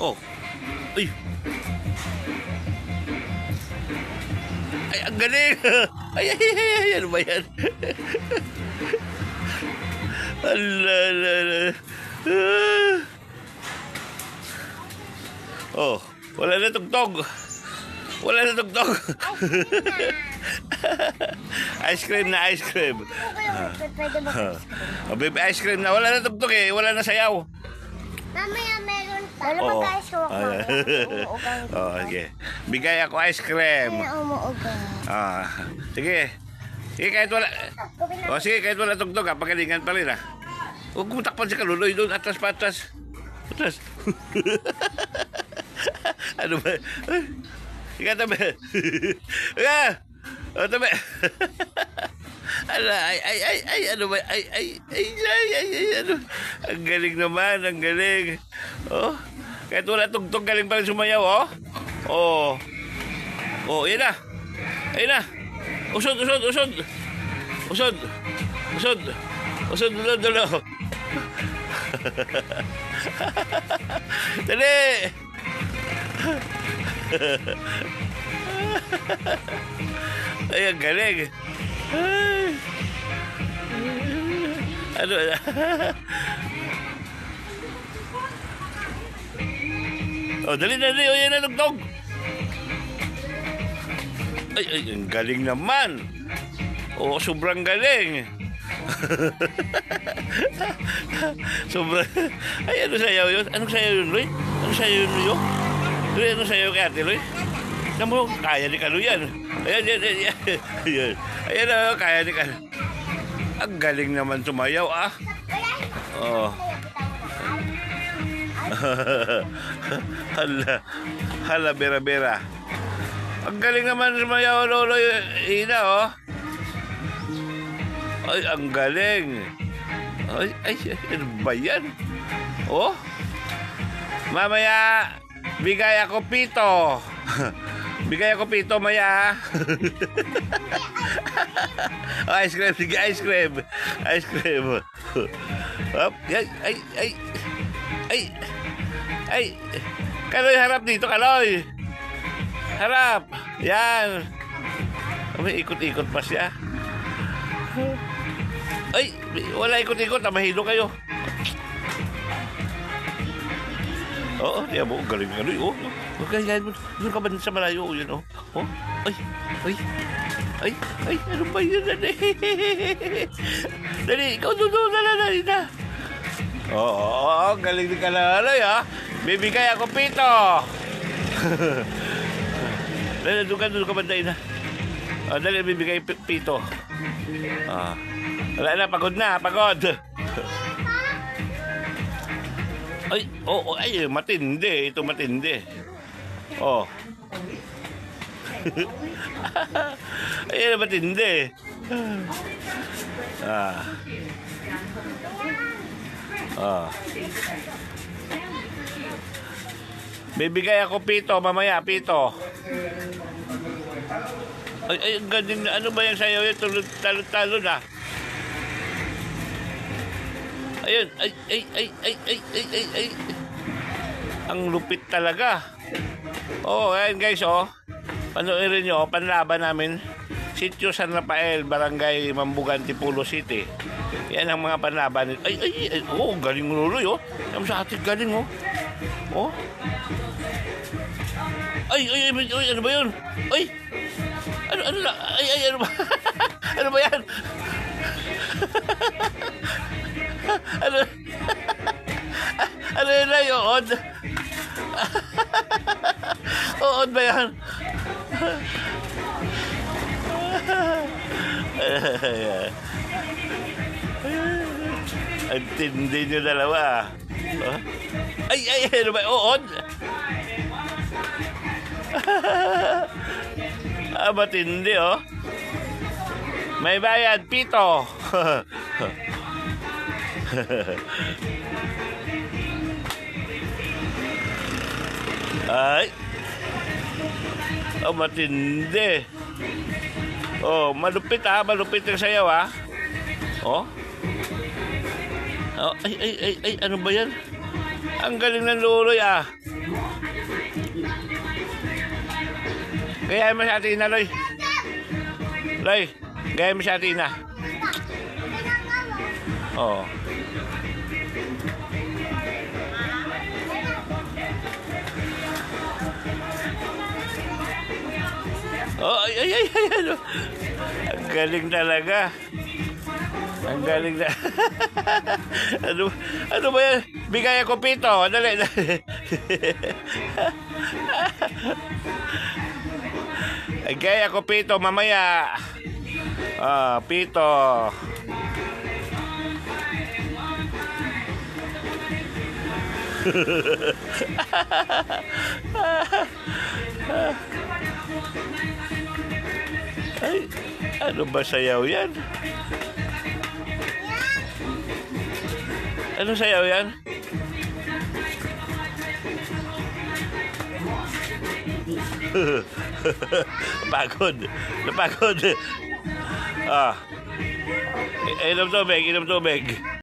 Oh. Ay. Ay, ang galing. Ay, ay, ay, ay, ano ba yan? Ala, ala, ala. Ah. Oh, wala na tugtog. Wala na tugtog. ice cream na ice cream. Ba? Oh, baby, ice cream na. Wala na tugtog eh. Wala na sayaw. Mamaya meron Wala Oo. suwak Ah, Umuugang. oh, sige. Bigay ako ice cream. Kaya umuugang. Ah, sige. Sige, kahit wala... Gawin na. O, sige, kahit wala tugtog ha. Pagalingan pa rin ha. Huwag mo takpan si Kaluloy doon. Atras pa, atras. Atras. ano ba? Ay, Ika, tabi. Ika! O, tabi. Ala, ay, ay, ay, ay, ano ba? Ay, ay, ay, ay, ay, ay, ano? Ang galing naman, ang galing. Oh, kahit wala tugtog, galing pa rin sumayaw, oh. Oh. Oh, yan na. Ayun na. Usod, usod, usod. Usod. Usod. Usod, dulo, dulo. Dali. Ay, ang galing. Ay. Ano? oh, dali, dali. O, yan na, nagtog. Ay, ay, ang galing naman. Oo, sobrang galing. sobrang... Ay, ano sayaw yun? Anong sayaw yun, Loy? Ano sayaw yun, Loy? Loy, ano sayaw kay ate, Loy? Alam mo, kaya ni Kalu yan. Ayan, ayan, ayan. Ayan, ayan na, kaya ni Kalu. Ang galing naman sumayaw, ah. Oo. hala, hala, bera, bera. Ang galing naman sumayaw, Lolo Ina, oh. Ay, ang galing. Ay, ay, ano ba yan? Oh. Mamaya, bigay ako pito. bigay ako pito, maya. oh, ice cream, sige, ice cream. Ice cream. Hop, ay, ay, ay. Ay, ay. Kaloy, harap dito, Kaloy. Harap. Yan. May ikot-ikot pa siya. Ay, wala ikot-ikot. Ah, Mahilo kayo. Oo, di mo. Galing ano yun. Oh, oh, galing mo. Doon ka sa malayo? Oh, yun, oh. Oh, ay, ay. Ay, ay, ano ba yun? Dali, dali ikaw doon, dali, dali na. Oo, oh, galing ni Kalalay, ha? Bibigay ako pito. dali, doon ka, doon ka banday na. Oh, dali, bibigay pi- pito. Ah. Wala na, pagod na, pagod. Ay, oh, oh, ay, matindi. Ito matindi. Oh. ay, matindi. Ah. Ah. Bibigay ako pito, mamaya, pito. Ay, ay, na. Ano ba yung sayo yun? Tulog, talo, talo na. Ayun, ay, ay, ay, ay, ay, ay, ay, ay. Ang lupit talaga. Oh, ayan guys, oh. Panoorin nyo, panlaban namin. Sitio San Rafael, Barangay Mambugan, Tipulo City. Yan ang mga panlaban. Ay, ay, ay, oh, galing luloy, oh. Yan sa ating galing, oh. Oh. Ay, ay, ay, ay, ano ba yun? Ay, ano, ano? Ay, ay, ano ba? ano ba yan? Ano? ano yun na yung odd? odd ba yan? Ang tindi nyo dalawa. Oh? Ay, ay, ano ba? Ood? ah, matindi, oh. May bayad, pito. Ay. Oh, matindi. Oh, malupit ah. Malupit yung sayaw ah. Oh. oh ay, ay, ay, ay. Ano ba yan? Ang galing ng luloy ah. Kaya mo sa atin na, Loy. Loy, gaya mo sa atin na. Oo. Oh, ay, ay, ay, ay, ano? Ang galing talaga. Ang galing na. ano, ano ba yan? Bigay ako pito. Dali, dali. Bigay ako pito mamaya. Ah, pito. Ay, ano ba sayaw yan? Ano sayaw yan? Pagod. Napagod. Ah. Inom tubig, inom tubig.